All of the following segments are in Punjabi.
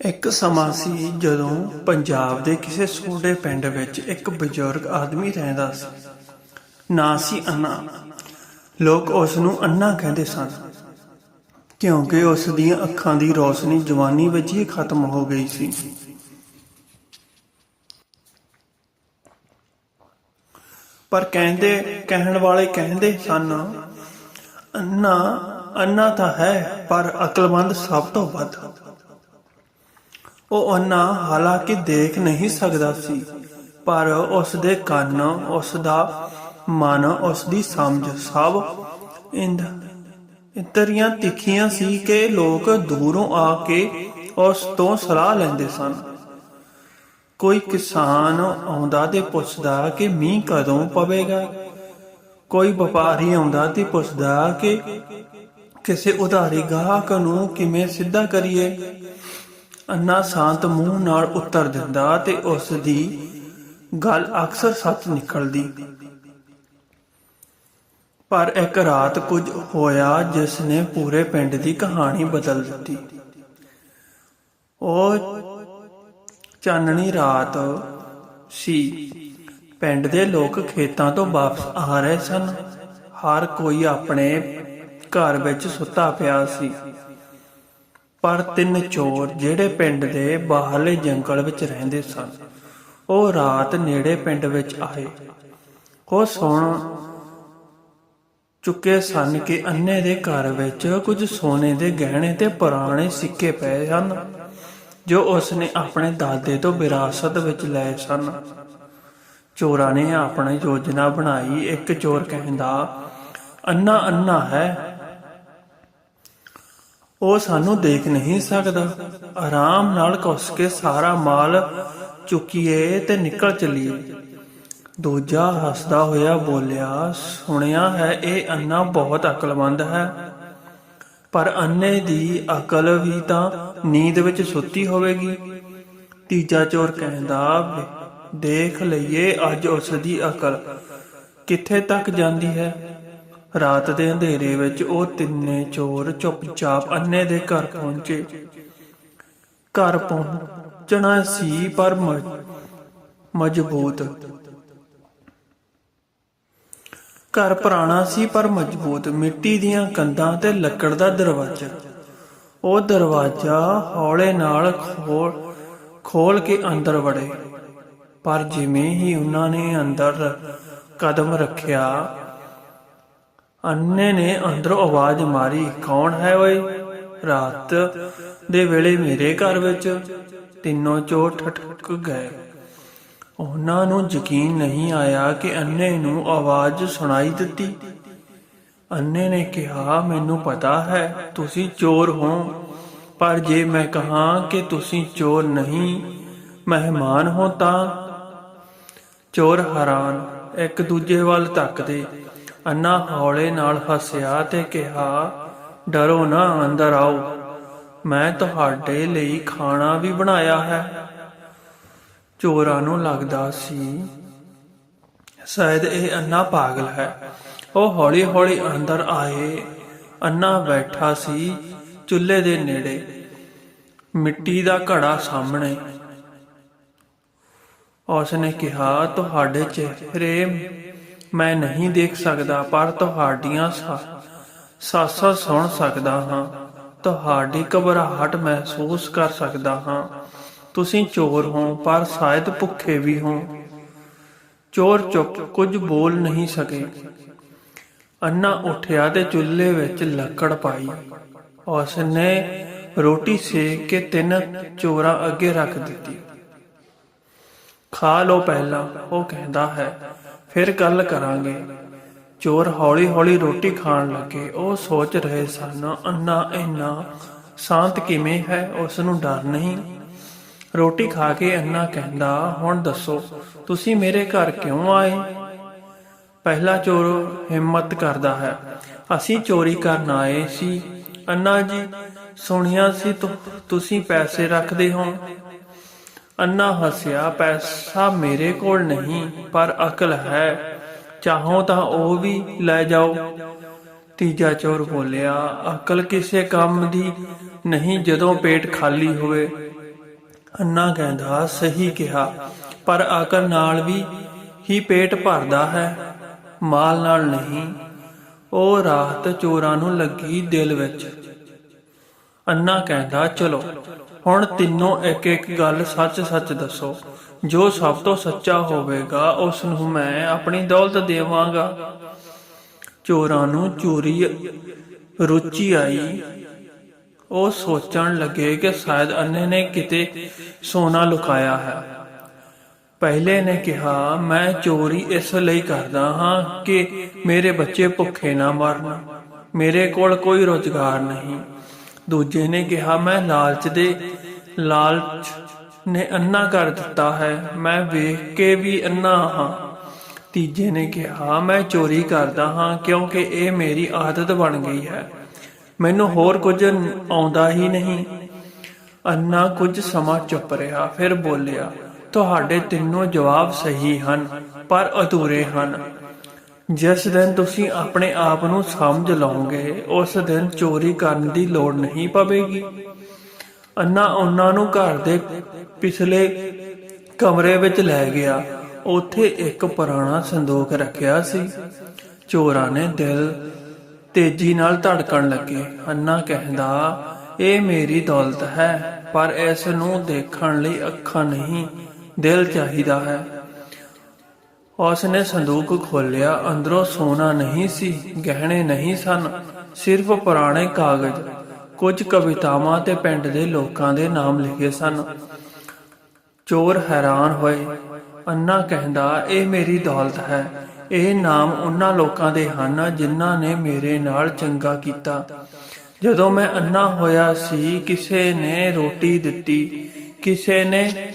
ਇੱਕ ਸਮਾਂ ਸੀ ਜਦੋਂ ਪੰਜਾਬ ਦੇ ਕਿਸੇ ਛੋਟੇ ਪਿੰਡ ਵਿੱਚ ਇੱਕ ਬਜ਼ੁਰਗ ਆਦਮੀ ਰਹਿੰਦਾ ਸੀ। ਨਾਂ ਸੀ ਅੰਨਾ। ਲੋਕ ਉਸ ਨੂੰ ਅੰਨਾ ਕਹਿੰਦੇ ਸਨ। ਕਿਉਂਕਿ ਉਸ ਦੀਆਂ ਅੱਖਾਂ ਦੀ ਰੌਸ਼ਨੀ ਜਵਾਨੀ ਵਿੱਚ ਹੀ ਖਤਮ ਹੋ ਗਈ ਸੀ। ਪਰ ਕਹਿੰਦੇ, ਕਹਿਣ ਵਾਲੇ ਕਹਿੰਦੇ ਸਨ, ਅੰਨਾ ਅੰਨਾ ਤਾਂ ਹੈ, ਪਰ ਅਕਲਮੰਦ ਸਭ ਤੋਂ ਵੱਧ। ਉਹ ਅੰਨਾ ਹਾਲਾਂਕਿ ਦੇਖ ਨਹੀਂ ਸਕਦਾ ਸੀ, ਪਰ ਉਸ ਦੇ ਕੰਨ ਉਸ ਦਾ ਮਨ ਉਸ ਦੀ ਸਮਝ ਸਭ ਇੰਦ, ਇਤਰੀਆਂ ਤਿੱਖੀਆਂ ਸੀ ਕਿ ਲੋਕ ਦੂਰੋਂ ਆ ਕੇ ਉਸ ਤੋਂ ਸਲਾਹ ਲੈਂਦੇ ਸਨ। ਕੋਈ ਕਿਸਾਨ ਆਉਂਦਾ ਤੇ ਪੁੱਛਦਾ ਕਿ ਮੀਂਹ ਕਦੋਂ ਪਵੇਗਾ? ਕੋਈ ਵਪਾਰੀ ਆਉਂਦਾ ਤੇ ਪੁੱਛਦਾ ਕਿ ਕਿਸੇ ਉਧਾਰੀ ਗਾਹਕ ਨੂੰ ਕਿਵੇਂ ਸਿੱਧਾ ਕਰੀਏ? ਅੰਨਾ ਸ਼ਾਂਤ ਮੂੰਹ ਨਾਲ ਉੱਤਰ ਦਿੰਦਾ ਤੇ ਉਸ ਦੀ ਗੱਲ ਅਕਸਰ ਸੱਚ ਨਿਕਲਦੀ। ਪਰ ਇੱਕ ਰਾਤ ਕੁਝ ਹੋਇਆ ਜਿਸ ਨੇ ਪੂਰੇ ਪਿੰਡ ਦੀ ਕਹਾਣੀ ਬਦਲ ਦਿੱਤੀ। ਉਹ ਚਾਨਣੀ ਰਾਤ ਸੀ। ਪਿੰਡ ਦੇ ਲੋਕ ਖੇਤਾਂ ਤੋਂ ਵਾਪਸ ਆ ਰਹੇ ਸਨ। ਹਰ ਕੋਈ ਆਪਣੇ ਘਰ ਵਿੱਚ ਸੁੱਤਾ ਪਿਆ ਸੀ। ਪਰ ਤਿੰਨ ਚੋਰ ਜਿਹੜੇ ਪਿੰਡ ਦੇ ਬਾਹਰਲੇ ਜੰਗਲ ਵਿੱਚ ਰਹਿੰਦੇ ਸਨ। ਉਹ ਰਾਤ ਨੇੜੇ ਪਿੰਡ ਵਿੱਚ ਆਏ। ਉਹ ਸੁਣ ਚੁੱਕੇ ਸਨ ਕਿ ਅੰਨੇ ਦੇ ਘਰ ਵਿੱਚ ਕੁਝ ਸੋਨੇ ਦੇ ਗਹਿਣੇ ਤੇ ਪੁਰਾਣੇ ਸਿੱਕੇ ਪਏ ਹਨ, ਜੋ ਉਸਨੇ ਆਪਣੇ ਦਾਦੇ ਤੋਂ ਵਿਰਾਸਤ ਵਿੱਚ ਲਏ ਸਨ। ਚੋਰਾਂ ਨੇ ਆਪਣੀ ਯੋਜਨਾ ਬਣਾਈ। ਇੱਕ ਚੋਰ ਕਹਿੰਦਾ ਅੰਨਾ ਅੰਨਾ ਹੈ। ਉਹ ਸਾਨੂੰ ਦੇਖ ਨਹੀਂ ਸਕਦਾ। ਆਰਾਮ ਨਾਲ ਕੁੱਸ ਕੇ ਸਾਰਾ ਮਾਲ ਚੁੱਕੀਏ ਤੇ ਨਿਕਲ ਚਲੀਏ। ਦੂਜਾ ਹੱਸਦਾ ਹੋਇਆ ਬੋਲਿਆ, ਸੁਣਿਆ ਹੈ, ਇਹ ਅੰਨਾ ਬਹੁਤ ਅਕਲਮੰਦ ਹੈ। ਪਰ ਅੰਨੇ ਦੀ ਅਕਲ ਵੀ ਤਾਂ ਨੀਂਦ ਵਿੱਚ ਸੁੱਤੀ ਹੋਵੇਗੀ। ਤੀਜਾ ਚੋਰ ਕਹਿੰਦਾ ਦੇਖ ਲਈਏ, ਅੱਜ ਉਸ ਦੀ ਅਕਲ ਕਿੱਥੇ ਤੱਕ ਜਾਂਦੀ ਹੈ? ਰਾਤ ਦੇ ਅੰਧੇਰੇ ਵਿੱਚ ਉਹ ਤਿੰਨੇ ਚੋਰ ਚੁੱਪਚਾਪ ਅੰਨੇ ਦੇ ਘਰ ਪਹੁੰਚੇ। ਘਰ ਪਹੁੰਚਣਾ ਸੀ, ਪਰ ਮਜ਼ਬੂਤ। ਘਰ ਪੁਰਾਣਾ ਸੀ, ਪਰ ਮਜ਼ਬੂਤ। ਮਿੱਟੀ ਦੀਆਂ ਕੰਧਾਂ ਤੇ ਲੱਕੜ ਦਾ ਦਰਵਾਜ਼ਾ। ਉਹ ਦਰਵਾਜ਼ਾ ਹੌਲੇ ਨਾਲ ਖੋਲ ਖੋਲ ਕੇ ਅੰਦਰ ਵੜੇ। ਪਰ ਜਿਵੇਂ ਹੀ ਉਹਨਾਂ ਨੇ ਅੰਦਰ ਕਦਮ ਰੱਖਿਆ ਅੰਨੇ ਨੇ ਅੰਦਰੋਂ ਆਵਾਜ਼ ਮਾਰੀ, ਕੌਣ ਹੈ ਓਏ? ਰਾਤ ਦੇ ਵੇਲੇ ਮੇਰੇ ਘਰ ਵਿੱਚ ਤਿੰਨੋਂ ਚੋਰ ਠਠਕ ਗਏ। ਉਹਨਾਂ ਨੂੰ ਯਕੀਨ ਨਹੀਂ ਆਇਆ ਕਿ ਅੰਨੇ ਨੂੰ ਆਵਾਜ਼ ਸੁਣਾਈ ਦਿੱਤੀ। ਅੰਨੇ ਨੇ ਕਿਹਾ, ਮੈਨੂੰ ਪਤਾ ਹੈ, ਤੁਸੀਂ ਚੋਰ ਹੋ, ਪਰ ਜੇ ਮੈਂ ਕਹਾਂ ਕਿ ਤੁਸੀਂ ਚੋਰ ਨਹੀਂ, ਮਹਿਮਾਨ ਹੋ ਤਾਂ? ਚੋਰ ਹੈਰਾਨ, ਇੱਕ ਦੂਜੇ ਵੱਲ ਤੱਕਦੇ ਅੰਨਾ ਹੌਲੇ ਨਾਲ ਹੱਸਿਆ ਤੇ ਕਿਹਾ, ਡਰੋ ਨਾ, ਅੰਦਰ ਆਓ। ਮੈਂ ਤੁਹਾਡੇ ਲਈ ਖਾਣਾ ਵੀ ਬਣਾਇਆ ਹੈ। ਚੋਰਾਂ ਨੂੰ ਲੱਗਦਾ ਸੀ, ਸ਼ਾਇਦ ਇਹ ਅੰਨਾ ਪਾਗਲ ਹੈ। ਉਹ ਹੌਲੀ-ਹੌਲੀ ਅੰਦਰ ਆਏ। ਅੰਨਾ ਬੈਠਾ ਸੀ ਚੁੱਲ੍ਹੇ ਦੇ ਨੇੜੇ। ਮਿੱਟੀ ਦਾ ਘੜਾ ਸਾਹਮਣੇ। ਉਸਨੇ ਕਿਹਾ, ਤੁਹਾਡੇ ਚਿਹਰੇ ਮੈਂ ਨਹੀਂ ਦੇਖ ਸਕਦਾ, ਪਰ ਤੁਹਾਡੀਆਂ ਸਾਸਾਂ ਸੁਣ ਸਕਦਾ ਹਾਂ। ਤੁਹਾਡੀ ਘਬਰਾਹਟ ਮਹਿਸੂਸ ਕਰ ਸਕਦਾ ਹਾਂ। ਤੁਸੀਂ ਚੋਰ ਹੋ, ਪਰ ਸ਼ਾਇਦ ਭੁੱਖੇ ਵੀ ਹੋ। ਚੋਰ ਚੁੱਪ, ਕੁਝ ਬੋਲ ਨਹੀਂ ਸਕੇ। ਅੰਨਾ ਉੱਠਿਆ ਤੇ ਚੁੱਲ੍ਹੇ ਵਿੱਚ ਲੱਕੜ ਪਾਈ। ਉਸਨੇ ਰੋਟੀ ਸੇਕ ਕੇ ਤਿੰਨ ਚੋਰਾਂ ਅੱਗੇ ਰੱਖ ਦਿੱਤੀ। ਖਾ ਲੋ ਪਹਿਲਾਂ, ਉਹ ਕਹਿੰਦਾ ਹੈ। ਫਿਰ ਗੱਲ ਕਰਾਂਗੇ। ਚੋਰ ਹੌਲੀ-ਹੌਲੀ ਰੋਟੀ ਖਾਣ ਲੱਗੇ। ਉਹ ਸੋਚ ਰਹੇ ਸਨ, ਅੰਨਾ, ਇੰਨਾ ਸ਼ਾਂਤ ਕਿਵੇਂ ਹੈ? ਉਸ ਨੂੰ ਡਰ ਨਹੀਂ? ਰੋਟੀ ਖਾ ਕੇ ਅੰਨਾ ਕਹਿੰਦਾ, ਹੁਣ ਦੱਸੋ, ਤੁਸੀਂ ਮੇਰੇ ਘਰ ਕਿਉਂ ਆਏ? ਪਹਿਲਾ ਚੋਰ ਹਿੰਮਤ ਕਰਦਾ ਹੈ। ਅਸੀਂ ਚੋਰੀ ਕਰਨ ਆਏ ਸੀ। ਅੰਨਾ ਜੀ, ਸੁਣਿਆ ਸੀ ਤੁਸੀਂ ਪੈਸੇ ਰੱਖਦੇ ਹੋ। ਅੰਨਾ ਹੱਸਿਆ, ਪੈਸਾ ਮੇਰੇ ਕੋਲ ਨਹੀਂ, ਪਰ ਅਕਲ ਹੈ। ਚਾਹੋ ਤਾਂ ਉਹ ਵੀ ਲੈ ਜਾਓ। ਤੀਜਾ ਚੋਰ ਬੋਲਿਆ, ਅਕਲ ਕਿਸੇ ਕੰਮ ਦੀ ਨਹੀਂ, ਜਦੋਂ ਪੇਟ ਖਾਲੀ ਹੋਵੇ। ਅੰਨਾ ਕਹਿੰਦਾ, ਸਹੀ ਕਿਹਾ, ਪਰ ਅਕਲ ਨਾਲ ਵੀ ਹੀ ਪੇਟ ਭਰਦਾ ਹੈ, ਮਾਲ ਨਾਲ ਨਹੀਂ। ਉਹ ਰਾਤ ਚੋਰਾਂ ਨੂੰ ਲੱਗੀ ਦਿਲ ਵਿੱਚ। ਅੰਨਾ ਕਹਿੰਦਾ, ਚਲੋ, ਹੁਣ ਤਿੰਨੋਂ ਇੱਕ ਇੱਕ ਗੱਲ ਸੱਚ ਸੱਚ ਦੱਸੋ। ਜੋ ਸਭ ਤੋਂ ਸੱਚਾ ਹੋਵੇਗਾ, ਉਸ ਨੂੰ ਮੈਂ ਆਪਣੀ ਦੌਲਤ ਦੇਵਾਂਗਾ। ਚੋਰਾਂ ਨੂੰ ਚੋਰੀ ਰੁਚੀ ਆਈ। ਉਹ ਸੋਚਣ ਲੱਗੇ ਕਿ ਸ਼ਾਇਦ ਅੰਨੇ ਨੇ ਕਿਤੇ ਸੋਨਾ ਲੁਕਾਇਆ ਹੈ। ਪਹਿਲੇ ਨੇ ਕਿਹਾ, ਮੈਂ ਚੋਰੀ ਇਸ ਲਈ ਕਰਦਾ ਹਾਂ ਕਿ ਮੇਰੇ ਬੱਚੇ ਭੁੱਖੇ ਨਾ ਮਰਨ। ਮੇਰੇ ਕੋਲ ਕੋਈ ਰੋਜ਼ਗਾਰ ਨਹੀਂ। ਦੂਜੇ ਨੇ ਕਿਹਾ, ਮੈਂ ਲਾਲਚ ਦੇ ਲਾਲਚ ਨੇ ਅੰਨਾ ਕਰ ਦਿੱਤਾ ਹੈ। ਮੈਂ ਵੇਖ ਕੇ ਵੀ ਅੰਨਾ ਹਾਂ। ਤੀਜੇ ਨੇ ਕਿਹਾ, ਮੈਂ ਚੋਰੀ ਕਰਦਾ ਹਾਂ ਕਿਉਂਕਿ ਇਹ ਮੇਰੀ ਆਦਤ ਬਣ ਗਈ ਹੈ। ਮੈਨੂੰ ਹੋਰ ਕੁਝ ਆਉਂਦਾ ਹੀ ਨਹੀਂ। ਅੰਨਾ ਕੁਝ ਸਮਾਂ ਚੁੱਪ ਰਿਹਾ, ਫਿਰ ਬੋਲਿਆ, ਤੁਹਾਡੇ ਤਿੰਨੋਂ ਜਵਾਬ ਸਹੀ ਹਨ, ਪਰ ਅਧੂਰੇ ਹਨ। ਜਿਸ ਦਿਨ ਤੁਸੀਂ ਆਪਣੇ ਆਪ ਨੂੰ ਸਮਝ ਲਓਗੇ, ਉਸ ਦਿਨ ਚੋਰੀ ਕਰਨ ਦੀ ਲੋੜ ਨਹੀਂ ਪਵੇਗੀ। ਅੰਨਾ ਉਹਨਾਂ ਨੂੰ ਘਰ ਦੇ ਪਿਛਲੇ ਕਮਰੇ ਵਿੱਚ ਲੈ ਗਿਆ। ਉੱਥੇ ਇੱਕ ਪੁਰਾਣਾ ਸੰਦੂਕ ਰੱਖਿਆ ਸੀ। ਚੋਰਾਂ ਨੇ ਦਿਲ ਤੇਜ਼ੀ ਨਾਲ ਧੜਕਣ ਲੱਗੇ। ਅੰਨਾ ਕਹਿੰਦਾ, ਇਹ ਮੇਰੀ ਦੌਲਤ ਹੈ, ਪਰ ਇਸ ਨੂੰ ਦੇਖਣ ਲਈ ਅੱਖਾਂ ਨਹੀਂ, ਦਿਲ ਚਾਹੀਦਾ ਹੈ। ਉਸ ਨੇ ਸੰਦੂਕ ਖੋਲ੍ਹਿਆ। ਅੰਦਰੋਂ ਸੋਨਾ ਨਹੀਂ ਸੀ, ਗਹਿਣੇ ਨਹੀਂ ਸਨ, ਸਿਰਫ ਪੁਰਾਣੇ ਕਾਗਜ਼। ਕੁਝ ਕਵਿਤਾਵਾਂ ਤੇ ਪਿੰਡ ਦੇ ਲੋਕਾਂ ਦੇ ਨਾਮ ਲਿਖੇ ਸਨ। ਚੋਰ ਹੈਰਾਨ ਹੋਏ। ਅੰਨਾ ਕਹਿੰਦਾ, ਇਹ ਮੇਰੀ ਦੌਲਤ ਹੈ। ਇਹ ਨਾਮ ਉਹਨਾਂ ਲੋਕਾਂ ਦੇ ਹਨ ਜਿਨ੍ਹਾਂ ਨੇ ਮੇਰੇ ਨਾਲ ਚੰਗਾ ਕੀਤਾ। ਜਦੋਂ ਮੈਂ ਅੰਨਾ ਹੋਇਆ ਸੀ, ਕਿਸੇ ਨੇ ਰੋਟੀ ਦਿੱਤੀ, ਕਿਸੇ ਨੇ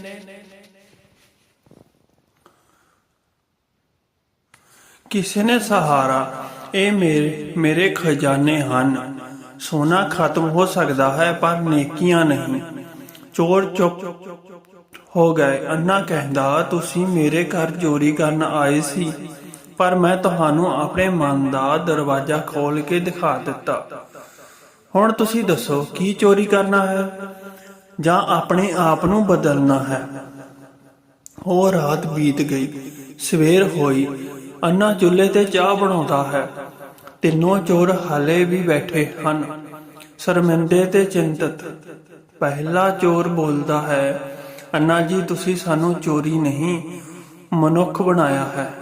ਕਿਸੇ ਨੇ ਸਹਾਰਾ, ਇਹ ਮੇਰੇ ਮੇਰੇ ਖਜ਼ਾਨੇ ਹਨ। ਸੋਨਾ ਖਤਮ ਹੋ ਸਕਦਾ ਹੈ, ਪਰ ਨੇਕੀਆਂ ਨਹੀਂ। ਚੋਰ ਚੁੱਪ ਹੋ ਗਏ। ਅੰਨਾ ਕਹਿੰਦਾ, ਤੁਸੀਂ ਮੇਰੇ ਘਰ ਚੋਰੀ ਕਰਨ ਆਏ ਸੀ, ਪਰ ਮੈਂ ਤੁਹਾਨੂੰ ਆਪਣੇ ਮਨ ਦਾ ਦਰਵਾਜ਼ਾ ਖੋਲ ਕੇ ਦਿਖਾ ਦਿੱਤਾ। ਹੁਣ ਤੁਸੀਂ ਦੱਸੋ, ਕੀ ਚੋਰੀ ਕਰਨਾ ਹੈ? ਜਾਂ ਆਪਣੇ ਆਪ ਨੂੰ ਬਦਲਣਾ ਹੈ? ਉਹ ਰਾਤ ਬੀਤ ਗਈ। ਸਵੇਰ ਹੋਈ। ਅੰਨਾ ਚੁੱਲ੍ਹੇ ਤੇ ਚਾਹ ਬਣਾਉਂਦਾ ਹੈ ਤਿੰਨੋਂ ਚੋਰ ਹਾਲੇ ਵੀ ਬੈਠੇ ਹਨ। ਸ਼ਰਮਿੰਦੇ ਤੇ ਚਿੰਤਤ। ਪਹਿਲਾ ਚੋਰ ਬੋਲਦਾ ਹੈ, ਅੰਨਾ ਜੀ, ਤੁਸੀਂ ਸਾਨੂੰ ਚੋਰੀ ਨਹੀਂ, ਮਨੁੱਖ ਬਣਾਇਆ ਹੈ।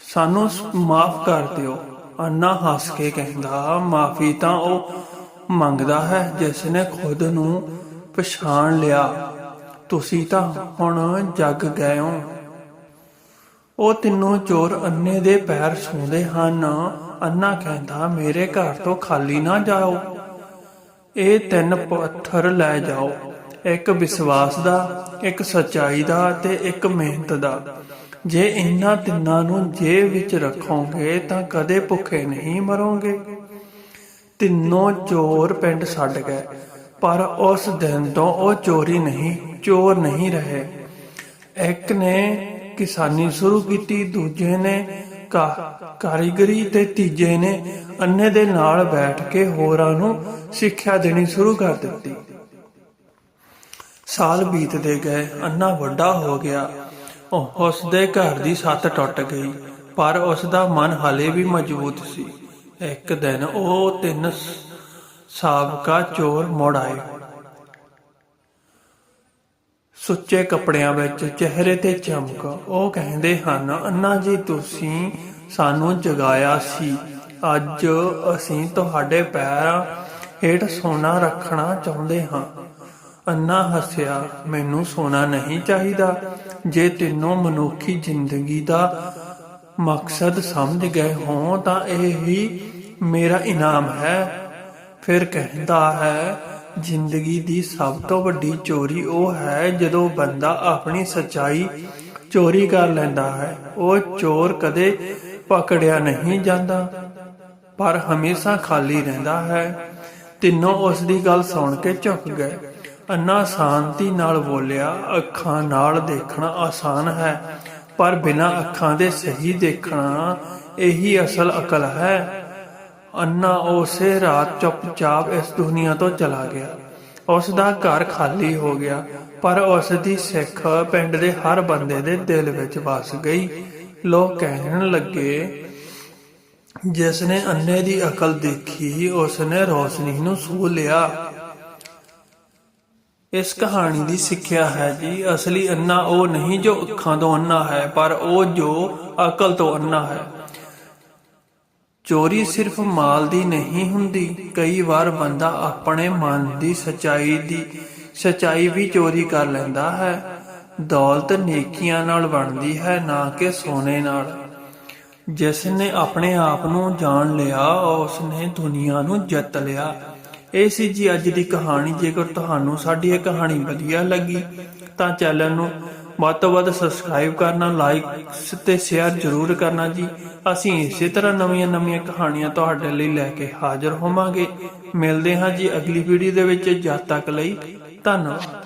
ਸਾਨੂੰ ਮਾਫ ਕਰ ਦਿਓ। ਅੰਨਾ ਹੱਸ ਕੇ ਕਹਿੰਦਾ, ਮਾਫੀ ਤਾਂ ਉਹ ਮੰਗਦਾ ਹੈ ਜਿਸ ਨੇ ਖੁਦ ਨੂੰ ਪਛਾਣ ਲਿਆ। ਤੁਸੀਂ ਤਾਂ ਹੁਣ ਜਗ ਗਏ ਹੋ। ਉਹ ਤਿੰਨੋਂ ਚੋਰ ਅੰਨੇ ਦੇ ਪੈਰ ਛੂੰਦੇ ਹਨ। ਅੰਨਾ ਕਹਿੰਦਾ, ਮੇਰੇ ਘਰ ਤੋਂ ਖਾਲੀ ਨਾ ਜਾਓ। ਇਹ ਤਿੰਨ ਪੱਥਰ ਲੈ ਜਾਓ। ਇੱਕ ਵਿਸ਼ਵਾਸ ਦਾ, ਇੱਕ ਸੱਚਾਈ ਦਾ ਤੇ ਇੱਕ ਮਿਹਨਤ ਦਾ। ਜੇ ਇਹਨਾਂ ਤਿੰਨਾਂ ਨੂੰ ਜੇਬ ਵਿੱਚ ਰੱਖੋਗੇ, ਤਾਂ ਕਦੇ ਭੁੱਖੇ ਨਹੀਂ ਮਰੋਗੇ। ਤਿੰਨੋਂ ਚੋਰ ਪਿੰਡ ਛੱਡ ਗਏ, ਪਰ ਉਸ ਦਿਨ ਤੋਂ ਉਹ ਚੋਰੀ ਨਹੀਂ, ਚੋਰ ਨਹੀਂ ਰਹੇ। ਇੱਕ ਨੇ ਕਿਸਾਨੀ ਸ਼ੁਰੂ ਕੀਤੀ, ਦੂਜੇ ਨੇ ਕਾਰੀਗਰੀ ਤੇ ਤੀਜੇ ਨੇ ਅੰਨੇ ਦੇ ਨਾਲ ਬੈਠ ਕੇ ਹੋਰਾਂ ਨੂੰ ਸਿੱਖਿਆ ਦੇਣੀ ਸ਼ੁਰੂ ਕਰ ਦਿੱਤੀ। ਸਾਲ ਬੀਤਦੇ ਗਏ ਅੰਨਾ ਵੱਡਾ ਹੋ ਗਿਆ। ਉਹ ਉਸ ਦੇ ਘਰ ਦੀ ਛੱਤ ਟੁੱਟ ਗਈ, ਪਰ ਉਸ ਦਾ ਮਨ ਹਾਲੇ ਵੀ ਮਜ਼ਬੂਤ ਸੀ। ਇੱਕ ਦਿਨ ਉਹ ਤਿੰਨ ਸਾਬਕਾ ਚੋਰ ਮੁੜ ਆਏ। ਸੁੱਚੇ ਕੱਪੜਿਆਂ ਵਿੱਚ ਚਿਹਰੇ ਤੇ ਚਮਕ, ਉਹ ਕਹਿੰਦੇ ਹਨ, ਅੰਨਾ ਜੀ, ਤੁਸੀਂ ਸਾਨੂੰ ਜਗਾਇਆ ਸੀ। ਅੱਜ ਅਸੀਂ ਤੁਹਾਡੇ ਪੈਰਾਂ ਹੇਠ ਸੋਨਾ ਰੱਖਣਾ ਚਾਹੁੰਦੇ ਹਾਂ। ਅੰਨਾ ਹੱਸਿਆ, ਮੈਨੂੰ ਸੋਨਾ ਨਹੀਂ ਚਾਹੀਦਾ। ਜੇ ਤੈਨੂੰ ਮਨੁੱਖੀ ਜ਼ਿੰਦਗੀ ਦਾ ਮਕਸਦ ਸਮਝ ਗਏ ਹੋ, ਤਾਂ ਇਹ ਹੀ ਮੇਰਾ ਇਨਾਮ ਹੈ। ਫਿਰ ਕਹਿੰਦਾ ਹੈ ਜ਼ਿੰਦਗੀ ਦੀ ਸਭ ਤੋਂ ਵੱਡੀ ਚੋਰੀ ਉਹ ਹੈ ਜਦੋਂ ਬੰਦਾ ਆਪਣੀ ਸੱਚਾਈ ਚੋਰੀ ਕਰ ਲੈਂਦਾ ਹੈ। ਉਹ ਚੋਰ ਕਦੇ ਪਕੜਿਆ ਨਹੀਂ ਜਾਂਦਾ, ਪਰ ਹਮੇਸ਼ਾ ਖਾਲੀ ਰਹਿੰਦਾ ਹੈ। ਤਿੰਨੋਂ ਉਸ ਦੀ ਗੱਲ ਸੁਣ ਕੇ ਝੁਕ ਗਏ। ਅੰਨਾ ਸ਼ਾਂਤੀ ਨਾਲ ਬੋਲਿਆ, ਅੱਖਾਂ ਨਾਲ ਦੇਖਣਾ ਆਸਾਨ ਹੈ, ਪਰ ਬਿਨਾਂ ਅੱਖਾਂ ਦੇ ਸਹੀ ਦੇਖਣਾ ਇਹੀ ਅਸਲ ਅਕਲ ਹੈ। ਅੰਨਾ ਉਸੇ ਰਾਤ ਚੁੱਪਚਾਪ ਇਸ ਦੁਨੀਆ ਤੋਂ ਚਲਾ ਗਿਆ। ਉਸ ਦਾ ਘਰ ਖਾਲੀ ਹੋ ਗਿਆ, ਪਰ ਉਸ ਦੀ ਸਿੱਖ ਪਿੰਡ ਦੇ ਹਰ ਬੰਦੇ ਦੇ ਦਿਲ ਵਿੱਚ ਵਸ ਗਈ। ਲੋਕ ਕਹਿਣ ਲੱਗੇ ਜਿਸ ਨੇ ਅੰਨੇ ਦੀ ਅਕਲ ਦੇਖੀ ਉਸ ਨੇ ਰੋਸ਼ਨੀ ਨੂੰ ਸੂ ਲਿਆ। ਇਸ ਕਹਾਣੀ ਦੀ ਸਿੱਖਿਆ ਹੈ ਜੀ, ਅਸਲੀ ਅੰਨਾ ਉਹ ਨਹੀਂ ਜੋ ਅੱਖਾਂ ਤੋਂ ਅੰਨਾ ਹੈ, ਪਰ ਉਹ ਜੋ ਅਕਲ ਤੋਂ ਅੰਨਾ ਹੈ। ਚੋਰੀ ਸਿਰਫ ਮਾਲ ਦੀ ਨਹੀਂ ਹੁੰਦੀ, ਕਈ ਵਾਰ ਬੰਦਾ ਆਪਣੇ ਮਨ ਦੀ ਸਚਾਈ ਦੀ, ਸਚਾਈ ਵੀ ਚੋਰੀ ਕਰ ਲੈਂਦਾ ਹੈ। ਦੌਲਤ ਨੇਕੀਆਂ ਨਾਲ ਬਣਦੀ ਹੈ, ਨਾ ਕਿ ਸੋਨੇ ਨਾਲ। ਜਿਸ ਨੇ ਆਪਣੇ ਆਪ ਨੂੰ ਜਾਣ ਲਿਆ ਉਸ ਨੇ ਦੁਨੀਆ ਨੂੰ ਜਿੱਤ ਲਿਆ। ਇਹ ਸੀ ਜੀ ਅੱਜ ਦੀ ਕਹਾਣੀ। ਜੇਕਰ ਤੁਹਾਨੂੰ ਸਾਡੀ ਇਹ ਕਹਾਣੀ ਵਧੀਆ ਲੱਗੀ, ਤਾਂ ਚੈਨਲ ਨੂੰ ਵੱਧ ਤੋਂ ਵੱਧ ਸਬਸਕ੍ਰਾਈਬ ਕਰਨਾ ਲਾਈਕ ਤੇ ਸ਼ੇਅਰ ਜ਼ਰੂਰ ਕਰਨਾ ਜੀ। ਅਸੀਂ ਇਸੇ ਤਰ੍ਹਾਂ ਨਵੀਆਂ ਨਵੀਆਂ ਕਹਾਣੀਆਂ ਤੁਹਾਡੇ ਲਈ ਲੈ ਕੇ ਹਾਜ਼ਰ ਹੋਵਾਂਗੇ। ਮਿਲਦੇ ਹਾਂ ਜੀ ਅਗਲੀ ਵੀਡੀਓ ਦੇ ਵਿੱਚ। ਜਦ ਤੱਕ ਲਈ ਧੰਨਵਾਦ।